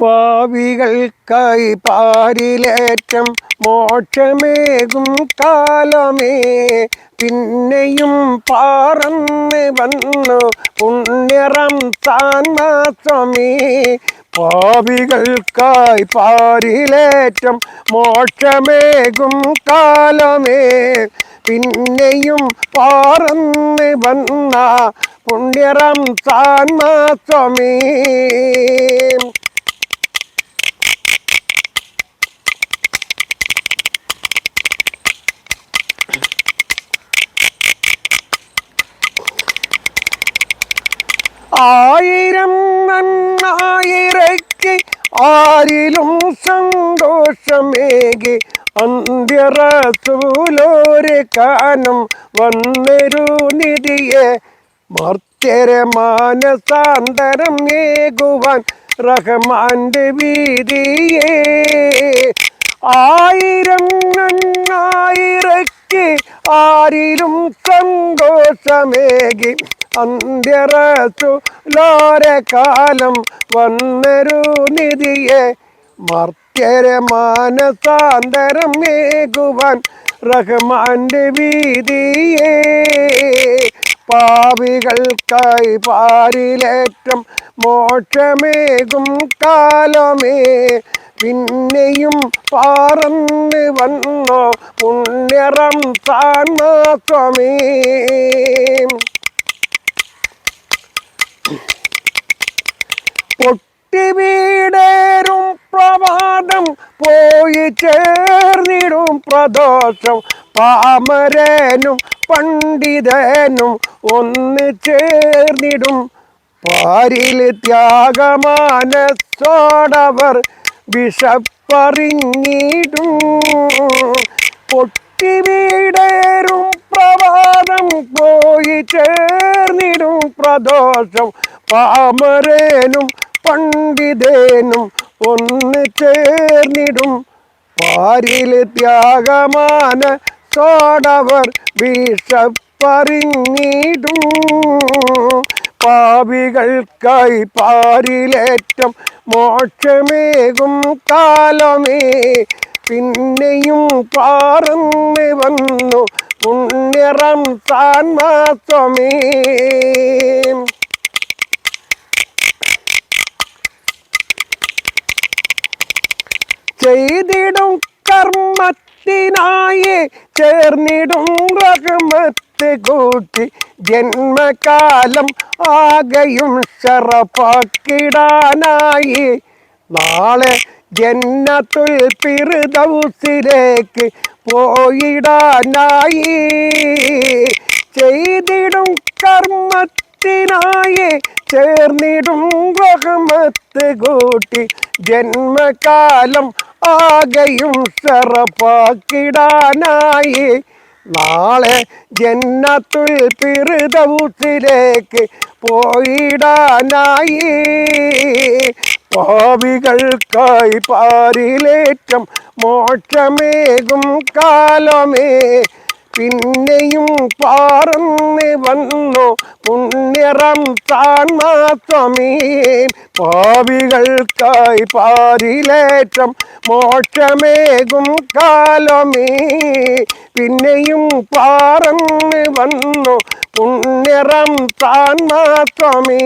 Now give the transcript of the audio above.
പാവികൾക്കായി പാരിലേറ്റം മോക്ഷമേകും കാലമേ. പിന്നെയും പാറന്ന് വന്നു പുണ്യറം താൻ മാത്രമേ. പാവികൾക്കായി പാരിലേറ്റം മോക്ഷമേകും കാലമേ. പിന്നെയും പാറന്ന് വന്ന പുണ്യറം താൻ മാസമേ ആയിരം നന്നായിരയ്ക്ക് ആരിലും സന്തോഷമേകി അന്ത്യറസൂലോരെ കാനം വന്നൊരു നിധിയെ ഭർത്തരെ മാനസാന്തരം ഏകുവാൻ റഹ്മാന്റെ വീതിയെ. ആയിരം നന്നായിരയ്ക്ക് ആരിലും സന്തോഷമേകി അന്ത്യറസു ലോരെ കാലം വന്നൊരു നിധിയെ. മർത്യരെ മാനസാന്തരം മേകുവാൻ റഹ്മാന്റെ വീതിയെ. പാവികൾക്കായി പാരിലേറ്റം മോക്ഷമേകും കാലമേ. പിന്നെയും പാറന്ന് വന്നോ പുണ്യറം താൻ പൊട്ടിവീടേറും പ്രഭാതം പോയി ചേർന്നിടും പ്രദോഷം. പാമരനും പണ്ഡിതനും ഒന്ന് ചേർന്നിടും. പാരിൽ ത്യാഗമാനസോടവർ വിഷപ്പറിഞ്ഞിടും പൊട്ടിവീടേറും പ്രഭാതം പോയി ചേർന്നിടും പ്രദോഷം. പാമരേനും പണ്ഡിതേനും ഒന്ന് ചേർന്നിടും. പാരിൽ ത്യാഗമാന സോടവർ വിഷപ്പറിഞ്ഞിടും. പാപികൾക്കായി പാരിലേറ്റം മോക്ഷമേകും കാലമേ. പിന്നെയും പാറന്ന് വന്നു പുണ്യറം താൻ മാസമേ ചെയ്തിടും കർമ്മത്തിനായി ചേർന്നിടും റഹ്മത്ത് കൂട്ടി. ജന്മകാലം ആകെയും ഷറപ്പാക്കിടാനായി നാളെ ജന്നത്തുൽ പിറുദൗസിലേക്ക് പോയിടാനായി. ചെയ്തിടും കർമ്മത്തിനായി ചേർന്നിടും റഹമത്ത് കൂട്ടി. ജന്മകാലം ആകെയും സെറപ്പാക്കിടാനായി നാളെ ജന്നത്തുൽ പിറുദൗസിലേക്ക് പോയിടാനായി. പാവികൾക്കായി പാരിലേറ്റം മോക്ഷമേകും കാലമേ. പിന്നെയും പാറന്ന് വന്നു പുണ്യറം താൻ മാത്രമേ പാവികൾക്കായി പാരിലേറ്റം മോക്ഷമേകും കാലമേ. പിന്നെയും പാറന്ന് വന്നു പുണ്യറം താൻ മാസമേ